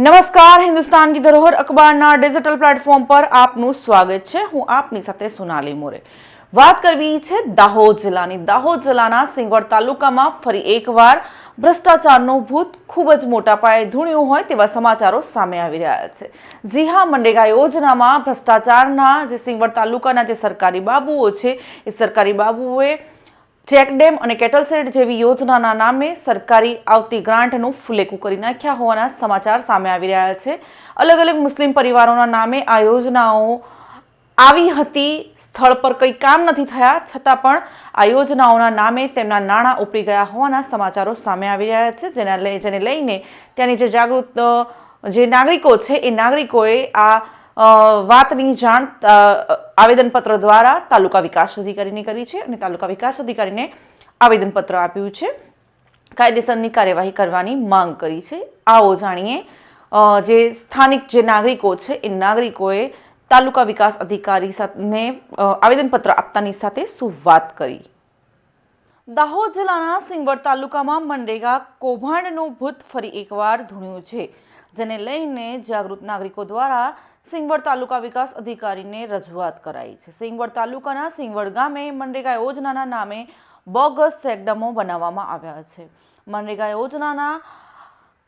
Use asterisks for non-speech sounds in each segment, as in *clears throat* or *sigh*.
નમસ્કાર, હિન્દુસ્તાન કી ધરોહર અખબારના digital platform પર આપનું સ્વાગત છે. હું આપની સાથે સોનાલી મોરે. વાત કરવી છે દાહોદ જિલ્લાની. દાહોદ જિલ્લાના સિંગવડ તાલુકામાં ફરી એકવાર ભ્રષ્ટાચારનું ભૂત ખૂબ જ મોટા પાયે ધૂણ્યું હોય તેવા સમાચારો સામે આવી રહ્યા છે. જી હા મનરેગા યોજનામાં ભ્રષ્ટાચારના જે સિંગવડ તાલુકાના જે સરકારી બાબુઓ છે, એ સરકારી બાબુઓએ ચેકડેમ અને કેટલ શેડ જેવી યોજનાના નામે સરકારી આવતી ગ્રાન્ટનું ફુલેકું કરી નાખ્યા હોવાના સમાચાર સામે આવી રહ્યા છે. અલગ અલગ મુસ્લિમ પરિવારોના નામે આ યોજનાઓ આવી હતી. સ્થળ પર કંઈ કામ નથી થયા, છતાં પણ આ યોજનાઓના નામે તેમના નાણાં ઉપડી ગયા હોવાના સમાચારો સામે આવી રહ્યા છે. જેના લઈ જેને લઈને ત્યાંની જે જાગૃત જે નાગરિકો છે, એ નાગરિકોએ આ વાતની જાણ આવેદનપત્ર દ્વારા તાલુકા વિકાસ અધિકારીને કરી છે અને તાલુકા વિકાસ અધિકારીને આવેદનપત્ર આપ્યું છે. કાયદેસરની કાર્યવાહી કરવાની માંગ કરી છે. આવો જાણીએ જે સ્થાનિક જે નાગરિકો છે, એ નાગરિકોએ તાલુકા વિકાસ અધિકારી સાથે આવેદનપત્ર આપતાની સાથે શું વાત કરી? દાહોદ જિલ્લાના સિંગવડ તાલુકામાં મનરેગા કૌભાંડનું ભૂત ફરી એકવાર ધૂણ્યું છે, જેને લઈને જાગૃત નાગરિકો દ્વારા સિંગવડ તાલુકા વિકાસ અધિકારીને રજૂઆત કરાઈ છે. સિંગવડ તાલુકાના સિંગવડ ગામે મનરેગા યોજનાના નામે બોગસ ચેકડમો બનાવવામાં આવ્યા છે. મનરેગા યોજનાના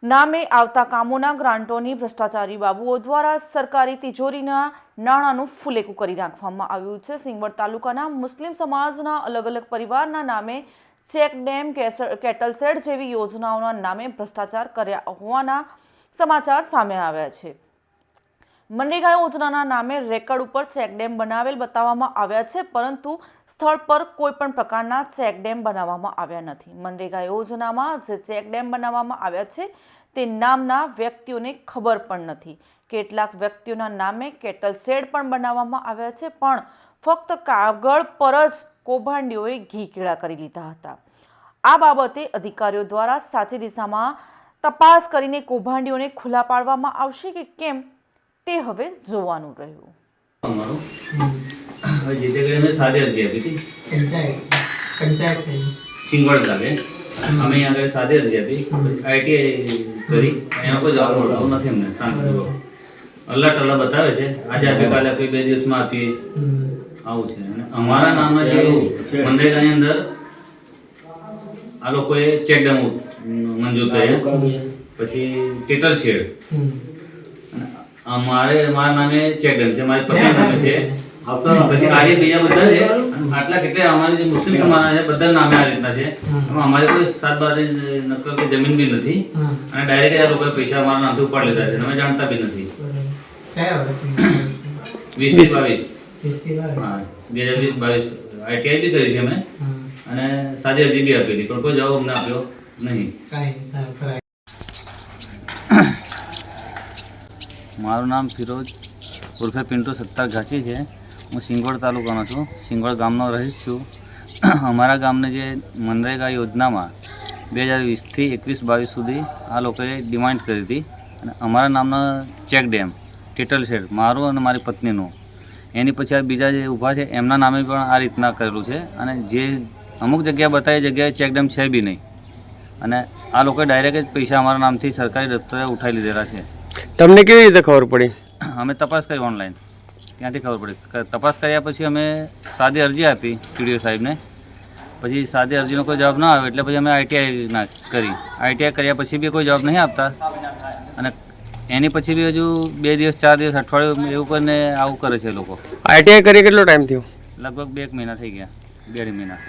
નામે આવતા કામોના ગ્રાન્ટોની ભ્રષ્ટાચારી બાબુઓ દ્વારા સરકારી તિજોરીના નાણાંનું ફુલેકું કરી નાખવામાં આવ્યું છે. સિંગવડ તાલુકાના મુસ્લિમ સમાજના અલગ અલગ પરિવારના નામે ચેક ડેમ કેટલ શેડ જેવી યોજનાઓના નામે ભ્રષ્ટાચાર કર્યા હોવાના સમાચાર સામે આવ્યા છે. મનરેગા યોજનાના નામે રેકર્ડ ઉપર ચેકડેમ બનાવેલ બતાવવામાં આવ્યા છે, પરંતુ સ્થળ પર કોઈ પણ પ્રકારના ચેકડેમ બનાવવામાં આવ્યા નથી. મનરેગા યોજનામાં જે ચેકડેમ બનાવવામાં આવ્યા છે, તે નામના વ્યક્તિઓને ખબર પણ નથી. કેટલાક વ્યક્તિઓના નામે કેટલ શેડ પણ બનાવવામાં આવ્યા છે, પણ ફક્ત કાગળ પર જ કૌભાંડીઓએ ઘી કેળા કરી લીધા હતા. આ બાબતે અધિકારીઓ દ્વારા સાચી દિશામાં તપાસ કરીને કૌભાંડીઓને ખુલ્લા પાડવામાં આવશે કે કેમ? તે હવે જોવાનું રહ્યું. સાદી અરજી આપી હતી પંચાયત પંચાયત સિંગવડ ગામે અમે આગળ સાદી અરજી આપી આઈટીઆઈ કરી. એનો કોઈ જવાબ મળતો નથી અમને શાંતિપૂર્વક અલ્લા ટલ્લા બતાવે છે. આજે આપે કાલે આપી બે દિવસમાં આપીએ આવું છે. અને અમારા નામના જે મનરેગાની અંદર આ લોકોએ ચેક ડેમો મંજૂર કર્યા. પછી ટેટર શેડ. અને અમારે મારા નામે ચેક છે મારી પત્ની *laughs* નામે છે. પછી બીજા બધા છે. આટલા કેટલા અમારે જે મુસ્લિમ સમાજના છે બધા નામે આ રીતના છે. અમારે કોઈ સાત બાર નકલ કે જમીન બી નથી. અને ડાયરેક્ટ આ લોકોએ પૈસા અમારા નામથી ઉપાડ છે. અમે જાણતા બી નથી. વીસથી બાવીસ. બે હજાર વીસ બાવીસ. આઈટીઆઈ બી કરી છે અમે. અને સાદી અરજી બી આપી હતી. પણ કોઈ જવાબ અમને આપ્યો નહીં કાંઈ નહીં સારું કરાય મારું નામ ફિરોજ ઉર્ફે પિન્ટુ સત્તાર ઘાચી છે. હું સિંગવડ તાલુકાનો છું. સિંગવડ ગામનો રહીશ છું. *clears throat* અમારા ગામને જે મનરેગા યોજનામાં બે હજાર વીસથી એકવીસ બાવીસ સુધી આ લોકોએ ડિમાન્ડ કરી હતી અને અમારા નામનો ચેક ડેમ, ટેટલ શેડ, મારું અને મારી પત્નીનું. એની પછી આ બીજા જે ઊભા છે, એમના નામે પણ આ રીતના કરેલું છે અને જે અમુક જગ્યા બતાવી જગ્યાએ ચેક ડેમ છે બી નહીં. અને આ લોકોએ ડાયરેક્ટ જ પૈસા અમારા નામથી સરકારી દફતરે ઉઠાવી લીધેલા છે. તમને કેવી રીતે ખબર પડી? અમે તપાસ કરી ઓનલાઈન. ત્યાંથી ખબર પડી. તપાસ કર્યા પછી અમે સાદી અરજી આપી ટીડીઓ સાહેબને. પછી સાદી અરજીનો કોઈ જવાબ ના આવે એટલે પછી અમે આઈટીઆઈ ના કરી. આઈટીઆઈ કર્યા પછી બી કોઈ જવાબ નહીં આપતા. અને એની પછી બી હજુ બે દિવસ ચાર દિવસ અઠવાડિયું એવું કરીને આવું કરે છે લોકો. આઈટીઆઈ કરી કેટલો ટાઈમ થયો? લગભગ બે એક મહિના થઈ ગયા. બે મહિના.